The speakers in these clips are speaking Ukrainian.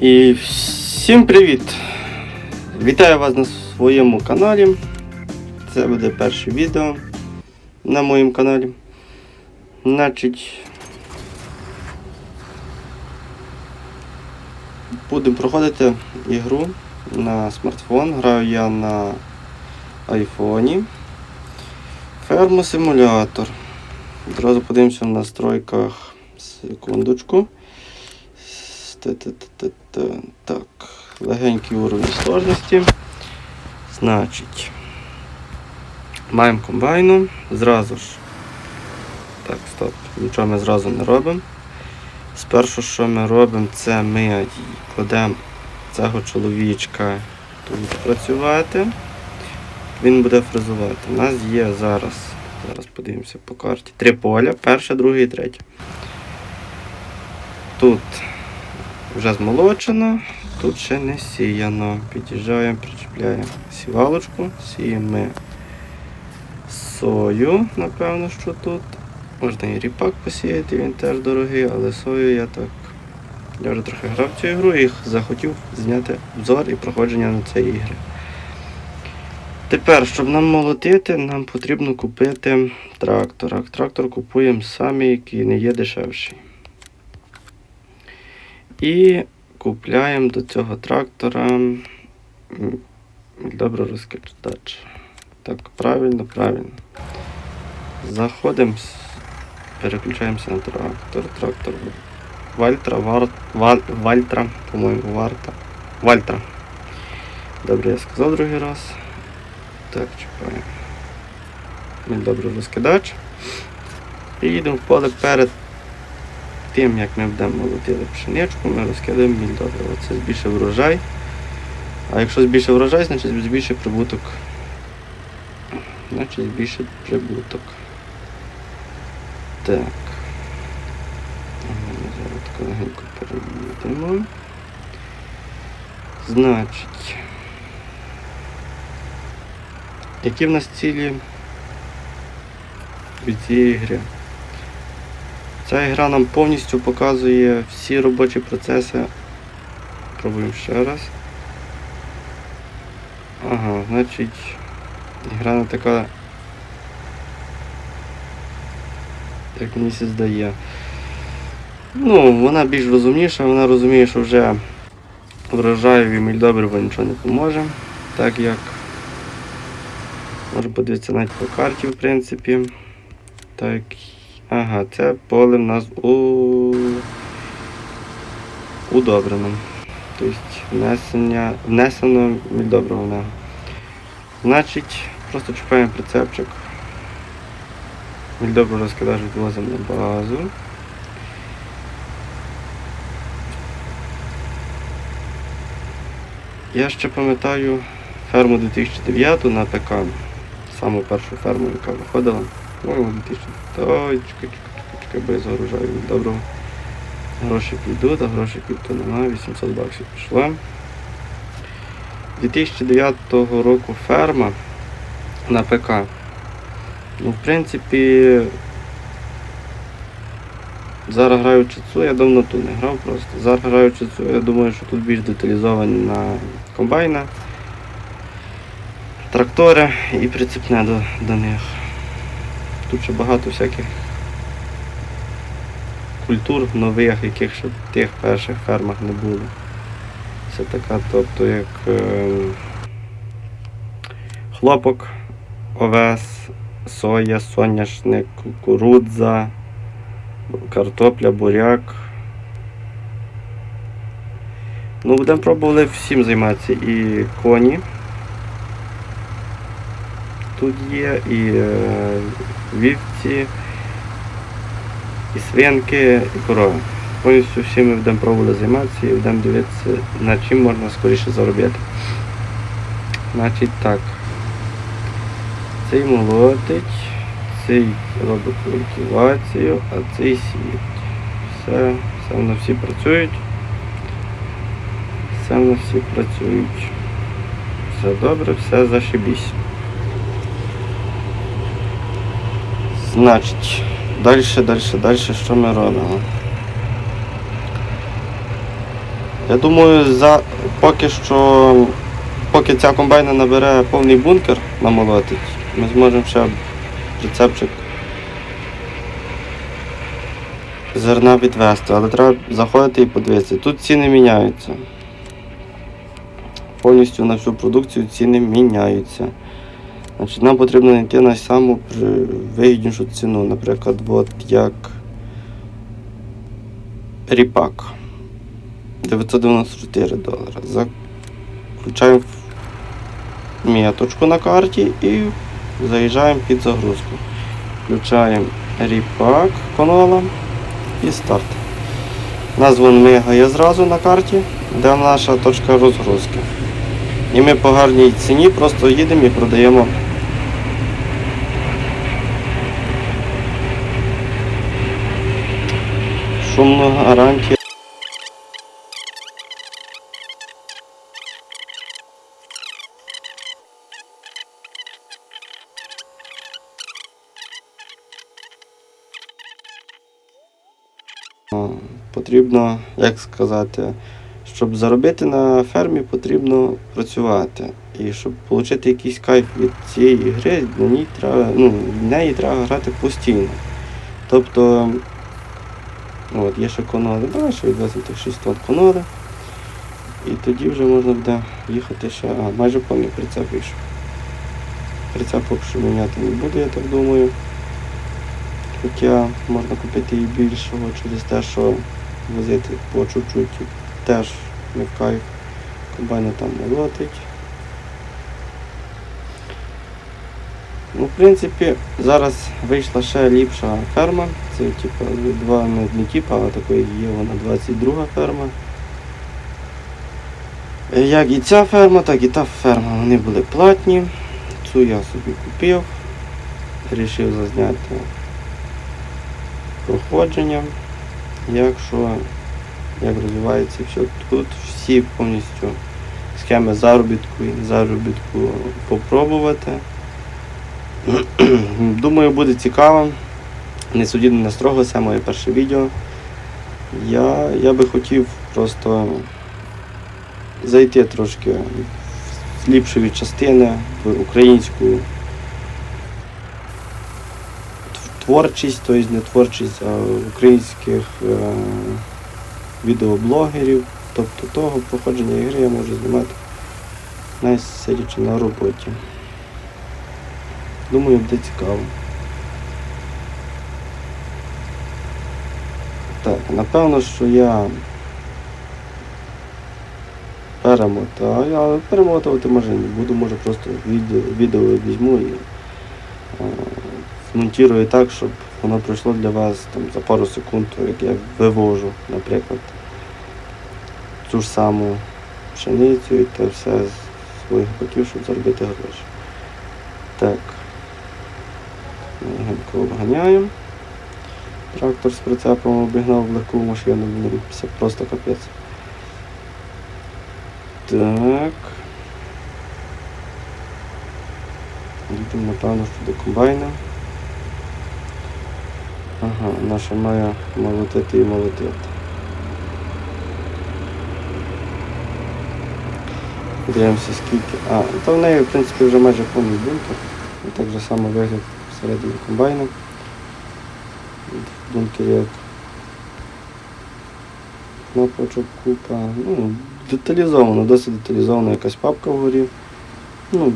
І всім привіт! Вітаю вас на своєму каналі. Це буде перше відео на моєму каналі. Значить, будемо проходити ігру на смартфон. Граю я на айфоні. Фермосимулятор. Одразу подивимося в настройках. Секундочку. Та-та-та-та-та. Так, легенький уровень сложності. Значить, маємо комбайну. Зразу ж. Так, стоп, нічого ми зразу не робимо. Спершу, що ми робимо, це ми кладемо цього чоловічка тут працювати. Він буде фрезувати. У нас є зараз, зараз подивимося по карті. Три поля, перше, друге і третє. Тут вже змолочено, тут ще не сіяно. Під'їжджаємо, причіпляємо сівалочку, сіємо сою, напевно, що тут. Можна і ріпак посіяти, він теж дорогий, але сою я так. Я вже трохи грав цю ігру і захотів зняти обзор і проходження на цієї ігри. Тепер, щоб нам молотити, нам потрібно купити трактор. А трактор купуємо самі, який не є дешевший. І купляємо до цього трактора м, добре розкидач. Так, правильно, правильно. Заходимо, переключаємося на трактор. Трактор Вальтра, Вальтра, по-моєму, Варта. Вальтра. Добре, я сказав другий раз. Так, чекаємо. Він добре розкидач. І їдемо в поле перед тим, як ми будемо молотити пшеничку, ми розкидаємо міль добре. Це збільшив врожай. А якщо збільшив врожай, значить збільшив прибуток. Значить збільшив прибуток. Так. Зараз легенько переїдемо. Значить. Які в нас цілі від цієї гри? Ця гра нам повністю показує всі робочі процеси. Пробуємо ще раз. Ага, значить, гра не така, як мені се здає. Ну, вона більш розумніша, вона розуміє, що вже врожаєві мільдобриво нічого не поможе, так як Можна подивитися навіть по карті, в принципі. Так. Ага, це поле в нас у... удобрено. Тобто внесення... внесено нього. Значить, просто чіпаємо прицепчик. Мільдобриво розкидаш відвозимо на базу. Я ще пам'ятаю ферму 2009 на ПК. Саму першу ферму, яка виходила. По-моєму, 2000. Ой, чекай, чекай, чекай, бо я загружаю доброго. Гроші підуть, а грошей то немає, 800 баксів пішло. 2009 року ферма на ПК. Ну, в принципі, зараз граю чицу, я давно тут не грав просто. Зараз граю чицу, я думаю, що тут більш деталізовані на комбайна трактори і прицепне до, до них. Тут ще багато всяких культур нових, яких ще в тих перших фермах не було. Це така, тобто як е, хлопок, овес, соя, соняшник, кукурудза, картопля, буряк. Ну, будемо пробували всім займатися і коні тут є, і е, вівці, і свинки, і корови. Повністю всі ми будемо пробувати займатися і будемо дивитися, над чим можна скоріше заробити. Значить так. Цей молотить, цей робить культивацію, а цей сіє. Все, все воно всі працюють. Все воно всі працюють. Все добре, все зашибісь. Значить, далі, далі, далі, що ми робимо? Я думаю, за поки що, поки ця комбайна набере повний бункер намолотить, ми зможемо ще прицепчик зерна відвести, але треба заходити і подивитися. Тут ціни міняються. Повністю на всю продукцію ціни міняються. Значить, нам потрібно знайти на саму вигіднішу ціну. Наприклад, от як ріпак. 994 долари. Включаємо меточку на карті і заїжджаємо під загрузку. Включаємо ріпак конола і старт. Назву мигає зразу на карті, де наша точка розгрузки. І ми по гарній ціні просто їдемо і продаємо. Шумно гарантія. Потрібно, як сказати, щоб заробити на фермі, потрібно працювати. І щоб отримати якийсь кайф від цієї гри, на ній треба, ну, в неї треба грати постійно. Тобто, от є ще коноли, давай ще відвеземо тих 6 тонн коноли. І тоді вже можна буде їхати ще, а, майже повний прицеп вийшов. Прицеп поки що міняти не буду, я так думаю. Хоча можна купити і більшого через те, що возити по чуть-чуть теж не в кайф. Комбайна там молотить. Ну, в принципі, зараз вийшла ще ліпша ферма. Це типу, два не, не типу, а такої є вона 22 ферма. Як і ця ферма, так і та ферма. Вони були платні. Цю я собі купив. Рішив зазняти проходження, якщо як розвивається все. Тут всі повністю схеми заробітку і заробітку попробувати. Думаю, буде цікаво. Не судіть не строго, це моє перше відео. Я, я би хотів просто зайти трошки в ліпшові частини, в українську творчість, тобто не творчість, а українських е, відеоблогерів. Тобто того проходження ігри я можу знімати навіть сидячи на роботі. Думаю, буде цікаво. Так, напевно, що я перемотаю, але перемотувати може не буду, може просто відео, відео візьму і е, змонтую так, щоб воно пройшло для вас там, за пару секунд, як я вивожу, наприклад, цю ж саму пшеницю і те все з своїх хотів, щоб заробити гроші. Так. Легенько обганяємо. Трактор з прицепом обігнав легку машину, це просто капець. Так. Їдемо, напевно, що до комбайна. Ага, наша має молотити і молотити. Подивимося скільки. А, то в неї, в принципі, вже майже повний бункер. І так же само вигляд всередині комбайну. Бункер як кнопочок купа. Ну, деталізовано, досить деталізована якась папка вгорі. Ну,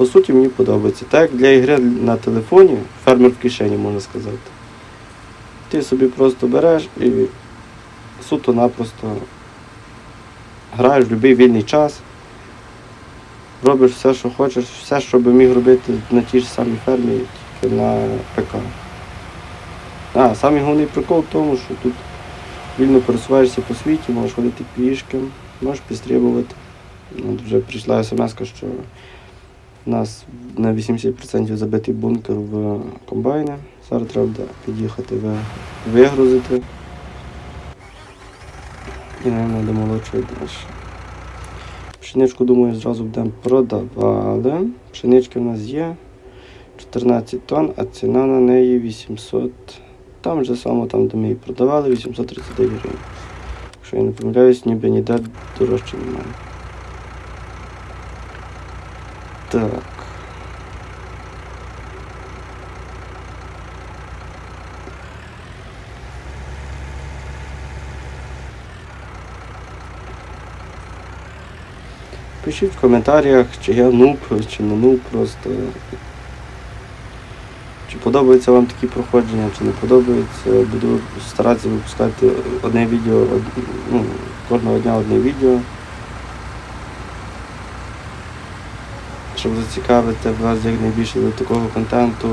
по суті, мені подобається. Так як для ігри на телефоні, фермер в кишені, можна сказати. Ти собі просто береш і суто-напросто граєш в будь-який вільний час, робиш все, що хочеш, все, що би міг робити на тій ж самій фермі, тільки на ПК. А, самий головний прикол в тому, що тут вільно пересуваєшся по світі, можеш ходити пішки, можеш підстрибувати. От вже прийшла смс, що у нас на 80% забитий бункер в комбайні. Зараз треба під'їхати ви- вигрузити. І наверное, до молодшої далі. Пшеничку, думаю, зразу будемо продавали. Пшенички в нас є 14 тонн, а ціна на неї 800. Там же само, там, де ми її продавали, 839 гривень. якщо я не помиляюсь, ніби ніде дорожче немає. Так. Пишіть в коментарях, чи я нуб, чи не нуб просто. Чи подобається вам такі проходження, чи не подобається. Буду старатися випускати одне відео, ну, кожного дня одне відео. Щоб зацікавити вас якнайбільше до такого контенту.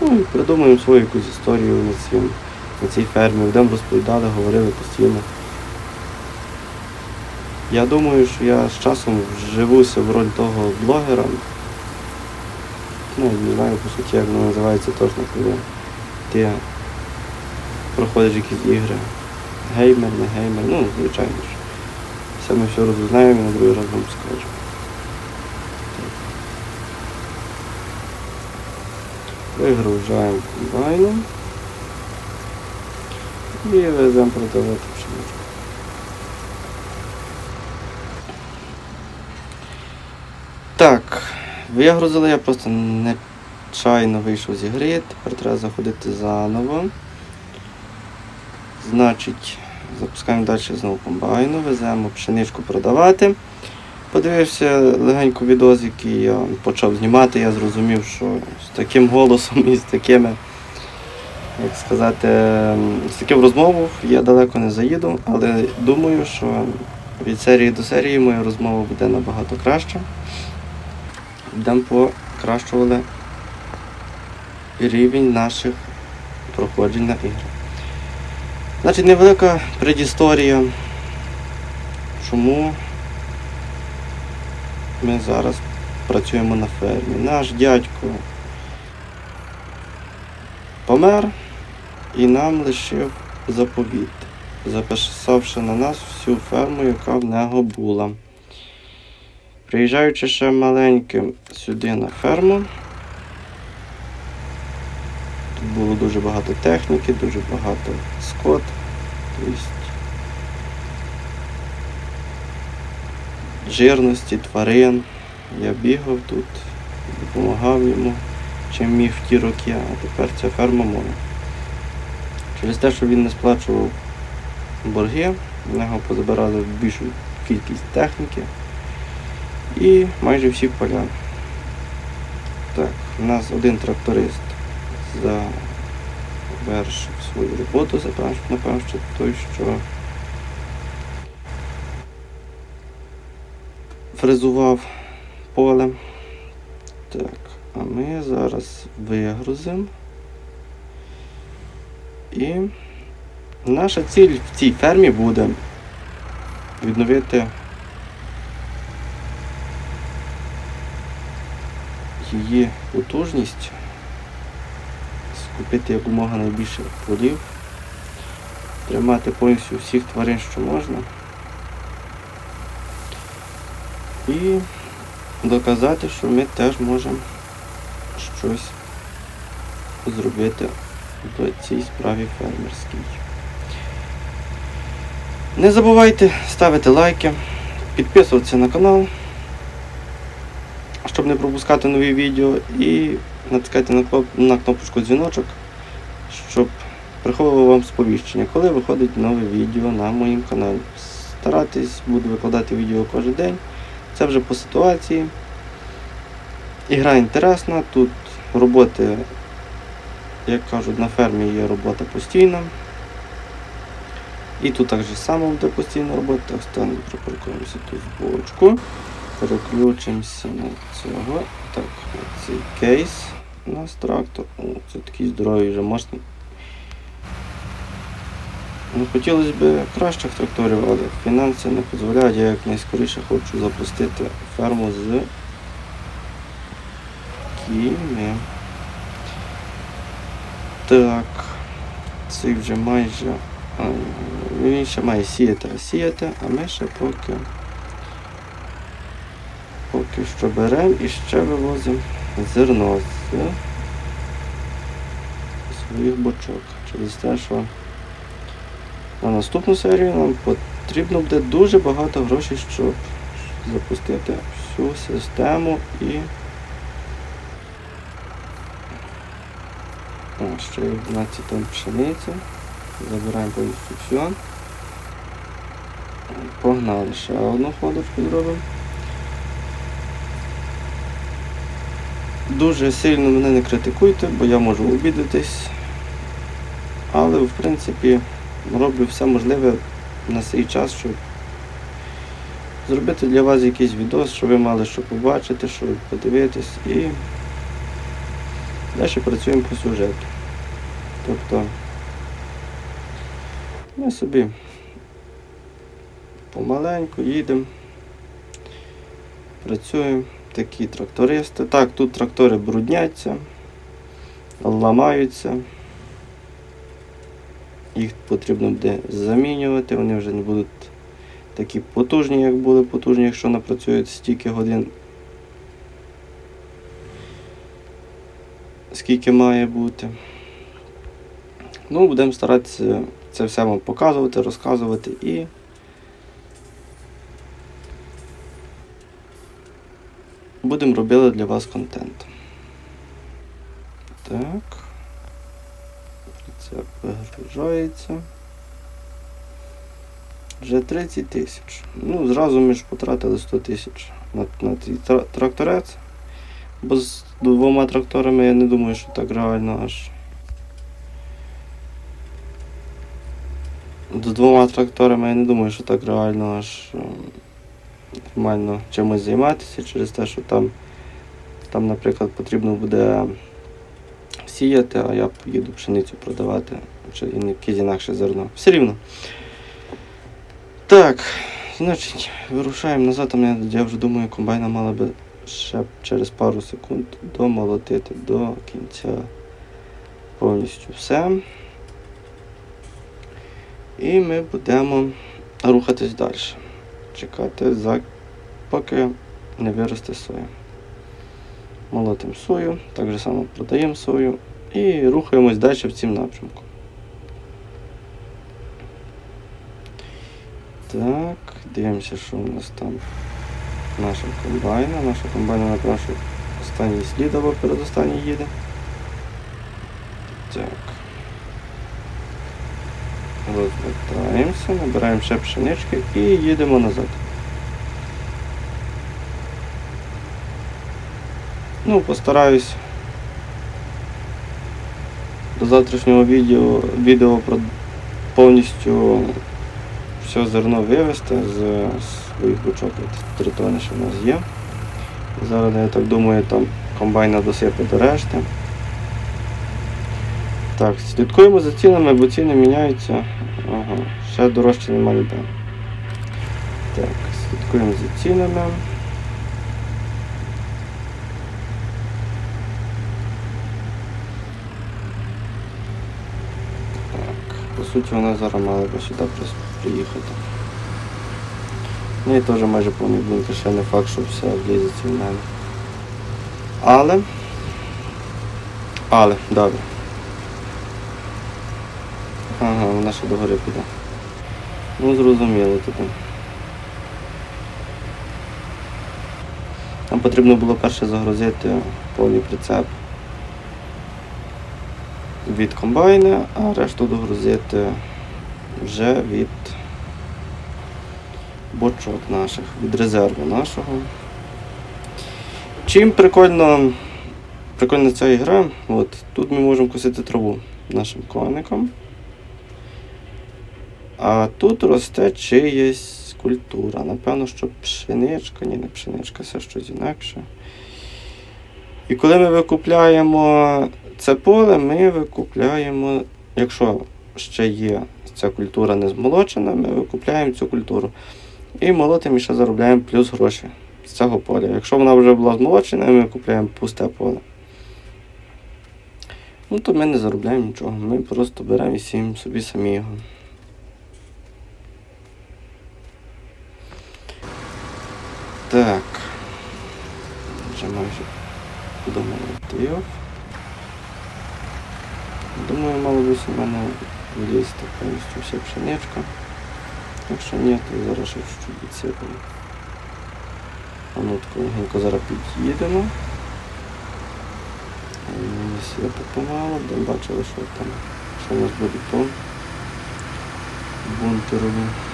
Ну, і придумаємо свою якусь історію на, цим, на цій фермі. Будемо розповідали, говорили постійно. Я думаю, що я з часом вживуся в роль того блогера. Ну, не знаю по суті, як воно називається точно, коли ти проходиш якісь ігри. Геймер, не геймер, ну, звичайно ж. Все ми все розузнаємо і на другий раз вам скажу. Вигружаємо комбайном. І веземо продавати пшеничку. Так, вигрузили, я просто нечайно вийшов з ігри, тепер треба заходити заново. Значить, запускаємо далі знову комбайну, веземо пшеничку продавати. Подивився легенько відос, який я почав знімати, я зрозумів, що з таким голосом і з такими, як сказати, з таким розмовою я далеко не заїду, але думаю, що від серії до серії моя розмова буде набагато краще. Будемо покращували рівень наших проходжень на ігри. Значить, невелика предісторія, чому ми зараз працюємо на фермі. Наш дядько помер і нам лишив заповіт, записавши на нас всю ферму, яка в нього була. Приїжджаючи ще маленьким сюди на ферму, тут було дуже багато техніки, дуже багато скот. Тобто жирності, тварин. Я бігав тут, допомагав йому, чим міг в ті роки, а тепер ця ферма моя. Через те, що він не сплачував борги, в нього позабирали більшу кількість техніки і майже всі поля. Так, у нас один тракторист завершив свою роботу, напевно, той, що фрезував поле. Так, а ми зараз вигрузимо. І наша ціль в цій фермі буде відновити її потужність, скупити якомога найбільше полів, тримати повністю всіх тварин, що можна. І доказати, що ми теж можемо щось зробити в цій справі фермерській. Не забувайте ставити лайки, підписуватися на канал, щоб не пропускати нові відео, і натискайте на, кнопочку дзвіночок, щоб приходило вам сповіщення, коли виходить нове відео на моїм каналі. Старатись буду викладати відео кожен день. Це вже по ситуації. Ігра інтересна, тут роботи, як кажуть, на фермі є робота постійна. І тут так же само буде постійна робота. Так, станемо, припаркуємося тут в бочку. Переключимося на цього. Так, цей кейс у нас трактор. О, це такий здоровий вже можна. Ну, хотілося б кращих тракторів, але фінанси не дозволяють, я якнайскоріше хочу запустити ферму з кіньми. Так, цей вже майже. Він ще має сіяти, а сіяти, а ми ще поки. Поки що беремо і ще вивозимо зерно з своїх бочок. Через те, що на наступну серію нам потрібно буде дуже багато грошей, щоб запустити всю систему і. О, ще є 12 тонн пшениці. Забираємо повністю все. Погнали, ще одну ходочку зробимо. Дуже сильно мене не критикуйте, бо я можу обідатись. Але в принципі роблю все можливе на свій час, щоб зробити для вас якийсь відос, щоб ви мали що побачити, що подивитись і далі працюємо по сюжету. Тобто ми собі помаленьку їдемо, працюємо, такі трактористи. Так, тут трактори брудняться, ламаються. Їх потрібно буде замінювати, вони вже не будуть такі потужні, як були потужні, якщо напрацюють стільки годин. Скільки має бути. Ну, будемо старатися це все вам показувати, розказувати і будемо робити для вас контент. Так. Вигружається. Вже 30 тисяч. Ну, зразу ми ж потратили 100 тисяч на, на цей тракторець. Бо з двома тракторами я не думаю, що так реально аж. З двома тракторами я не думаю, що так реально аж ем, нормально чимось займатися через те, що там, там, наприклад, потрібно буде сіяти, а я поїду пшеницю продавати, чи якесь інакше зерно. Все рівно. Так, значить, вирушаємо назад. Там я, вже думаю, комбайна мала би ще через пару секунд домолотити до кінця повністю все. І ми будемо рухатись далі. Чекати, поки не виросте соя. Молотимо сою, так же само продаємо сою і рухаємось далі в цім напрямку. Так, дивимося, що у нас там наша комбайна. Наша комбайна що останній слід або передостанній їде. Так. Розвертаємося, набираємо ще пшенички і їдемо назад. Ну, постараюсь завтрашнього відео, відео про повністю все зерно вивезти з своїх бочок. Три тони, що в нас є. Зараз, я так думаю, там комбайна досипе до решти. Так, слідкуємо за цінами, бо ціни міняються. Ага, ще дорожче нема ніде. Так, слідкуємо за цінами. Суті вона зараз мала би сюди приїхати. Ну і теж майже повний бункер, ще не факт, що все влізеться в мене. Але. Але, добре. Ага, вона ще догори піде. Ну, зрозуміло тоді. Нам потрібно було перше загрузити повний прицеп від комбайна, а решту догрузити вже від бочок наших, від резерву нашого. Чим прикольно, прикольна ця ігра, от, тут ми можемо косити траву нашим коником. А тут росте чиясь культура. Напевно, що пшеничка, ні, не пшеничка, це щось інакше. І коли ми викупляємо це поле, ми викупляємо, якщо ще є ця культура не змолочена, ми викупляємо цю культуру. І молотимо і ще заробляємо плюс гроші з цього поля. Якщо вона вже була змолочена, ми купляємо пусте поле. Ну, то ми не заробляємо нічого. Ми просто беремо і сіємо собі самі його. Так. Вже майже домолотив. Думаю, мало би у мене влізти повністю вся пшеничка. Якщо ні, то зараз ще чуть відсипемо. А ну тако легенько зараз під'їдемо. Сіпи помало, де бачили, що там, що у нас буде по бункерові.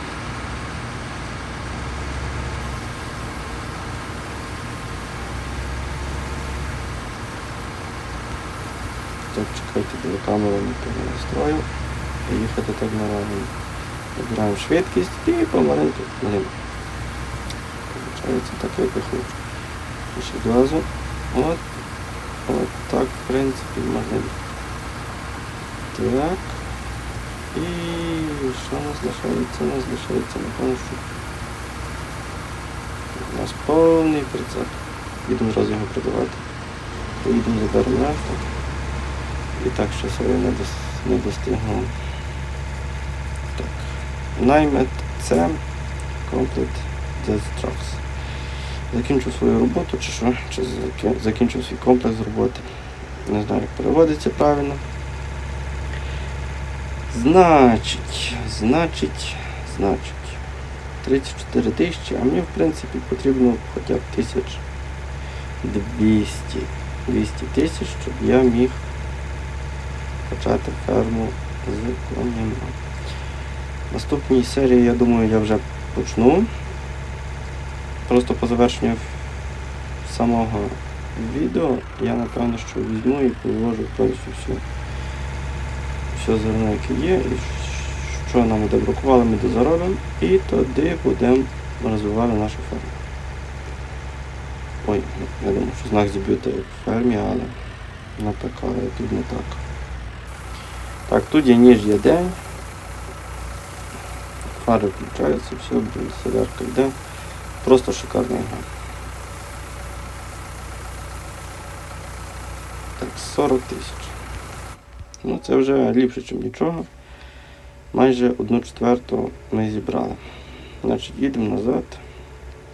Так, чекайте, де камеру не перенастрою. І їхати так нормально. Вибираємо швидкість і помаленьку. Блін. Получається так, як я хочу. Ще газу. От. От так, в принципі, можна. Так. І що у нас лишається? У нас лишається, напевно, що у нас повний прицеп. Їдемо зразу його продавати. Поїдемо заберемо нафту. І так ще себе не, дос, не достигнув. Так. Наймет це комплект Death Trucks. Закінчив свою роботу чи що, чи закінчив свій комплекс роботи. Не знаю, як переводиться правильно. Значить, значить, значить. 34 тисячі, а мені в принципі потрібно хоча б тисяч 200. 200 тисяч, щоб я міг почати ферму з конями. Наступній серії, я думаю, я вже почну. Просто по завершенню самого відео я напевно що візьму і положу повністю все, все зерно, яке є, і що нам буде бракувало, ми дозаробимо, і тоді будемо розвивати нашу ферму. Ой, я думав, що знак зіб'юти в фермі, але напекали тут не так. Так, тут є ніж є день. Фари включаються, все, блін, солярка йде. Просто шикарна гра. Так, 40 тисяч. Ну це вже ліпше, ніж нічого. Майже одну четверту ми зібрали. Значить, їдемо назад,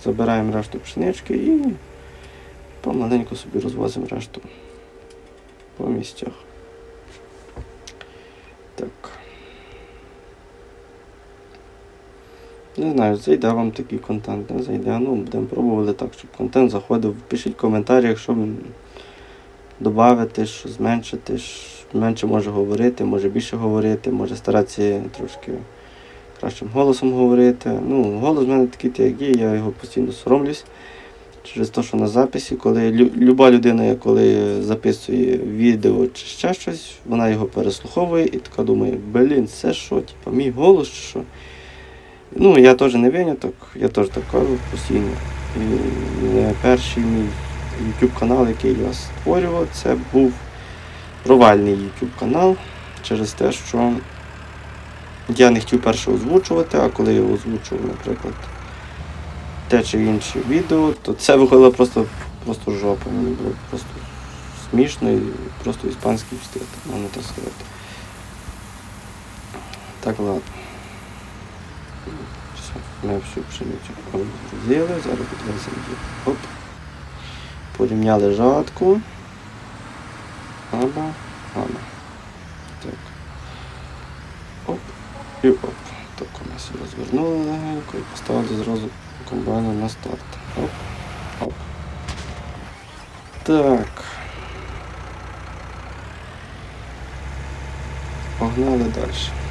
забираємо решту пшенички і помаленьку собі розвозимо решту по місцях. Так. Не знаю, зайде вам такий контент, не зайде. Ну, будемо пробувати так, щоб контент заходив. Пишіть в коментарях, що додати, що зменшити, що менше може говорити, може більше говорити, може старатися трошки кращим голосом говорити. Ну, голос в мене такий, та як є, я його постійно соромлюсь. Через те, що на записі, коли люба людина, коли записує відео чи ще щось, вона його переслуховує і така думає, блін, це що, типа, мій голос чи що. Ну, я теж не виняток, я теж так кажу постійно. І перший мій YouTube канал, який я створював, це був провальний YouTube канал через те, що я не хотів перше озвучувати, а коли я озвучував, наприклад, те чи інше відео, то це виходило просто, просто жопа. Мені було просто смішно і просто іспанський стиль, можна так сказати. Так, ладно. Все, ми всю пшеницю розгрузили, зараз підвеземо. Оп. Порівняли жатку. Аба, аба. Так. Оп. І оп. Так ми все розвернули легенько і поставили зразу комбайна на старт. Оп. Оп. Так. Погнали далі.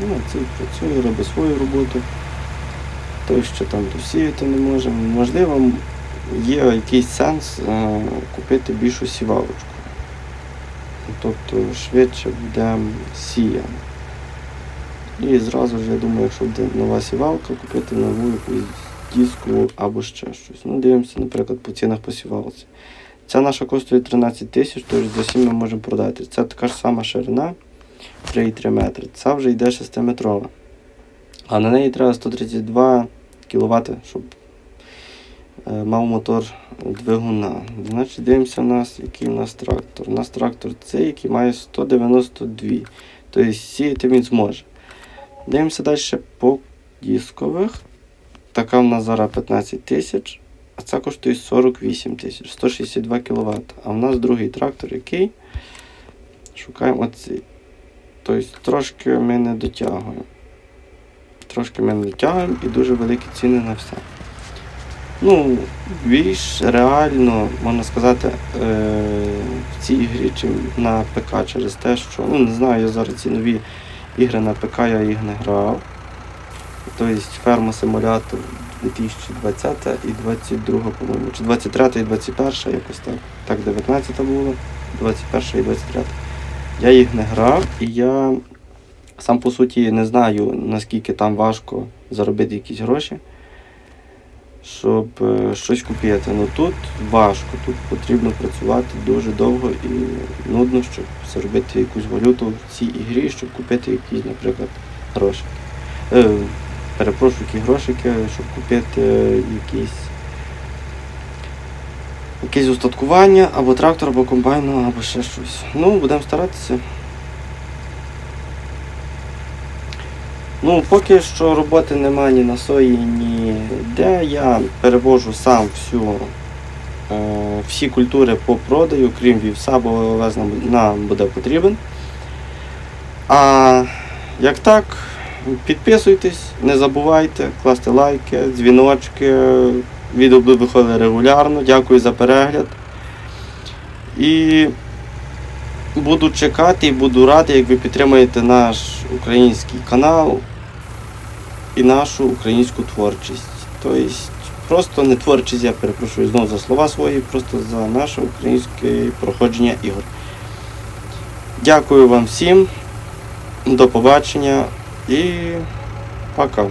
Ну, цей працює, робить свою роботу. Той, що там досіяти не може. Можливо, є якийсь сенс е, купити більшу сівалочку. Тобто швидше буде сіяно. І зразу ж, я думаю, якщо буде нова сівалка, купити нову якусь диску або ще щось. Ну, дивимося, наприклад, по цінах по сівалці. Ця наша коштує 13 тисяч, тож за 7 ми можемо продати. Це така ж сама ширина. 3,3 метри. Ця вже йде 6-метрова. А на неї треба 132 кВт, щоб е, мав мотор двигуна. Значить, дивимося, у нас, який у нас трактор. У нас трактор цей, який має 192. Тобто сіяти він зможе. Дивимося далі по дискових. Така в нас зараз 15 тисяч, а ця коштує 48 тисяч, 162 кВт. А в нас другий трактор, який шукаємо оцей. Тобто трошки ми не дотягуємо. трошки ми не тягаємо і дуже великі ціни на все. Ну, більш реально, можна сказати, е, в цій ігрі, чим на ПК через те, що, ну не знаю, я зараз ці нові ігри на ПК я їх не грав. Тобто ферма симулятор 2020 і 22, по-моєму, чи 23 і 21, якось так. Так, 19 було, 21 і 23. Я їх не грав, і я сам по суті не знаю, наскільки там важко заробити якісь гроші, щоб е, щось купити. Ну тут важко, тут потрібно працювати дуже довго і нудно, щоб заробити якусь валюту в цій ігрі, щоб купити якісь, наприклад, гроші. Е, перепрошую, які грошики, щоб купити якісь. Якесь устаткування, або трактор, або комбайн, або ще щось. Ну, будемо старатися. Ну, поки що роботи немає ні на сої, ні де. Я перевожу сам всю, е, всі культури по продаю, крім вівса, бо нам, нам буде потрібен. А як так, підписуйтесь, не забувайте класти лайки, дзвіночки. Відео буде виходити регулярно. Дякую за перегляд. І буду чекати і буду радий, як ви підтримаєте наш український канал і нашу українську творчість. Тобто, просто не творчість, я перепрошую знову за слова свої, просто за наше українське проходження ігор. Дякую вам всім. До побачення і пока.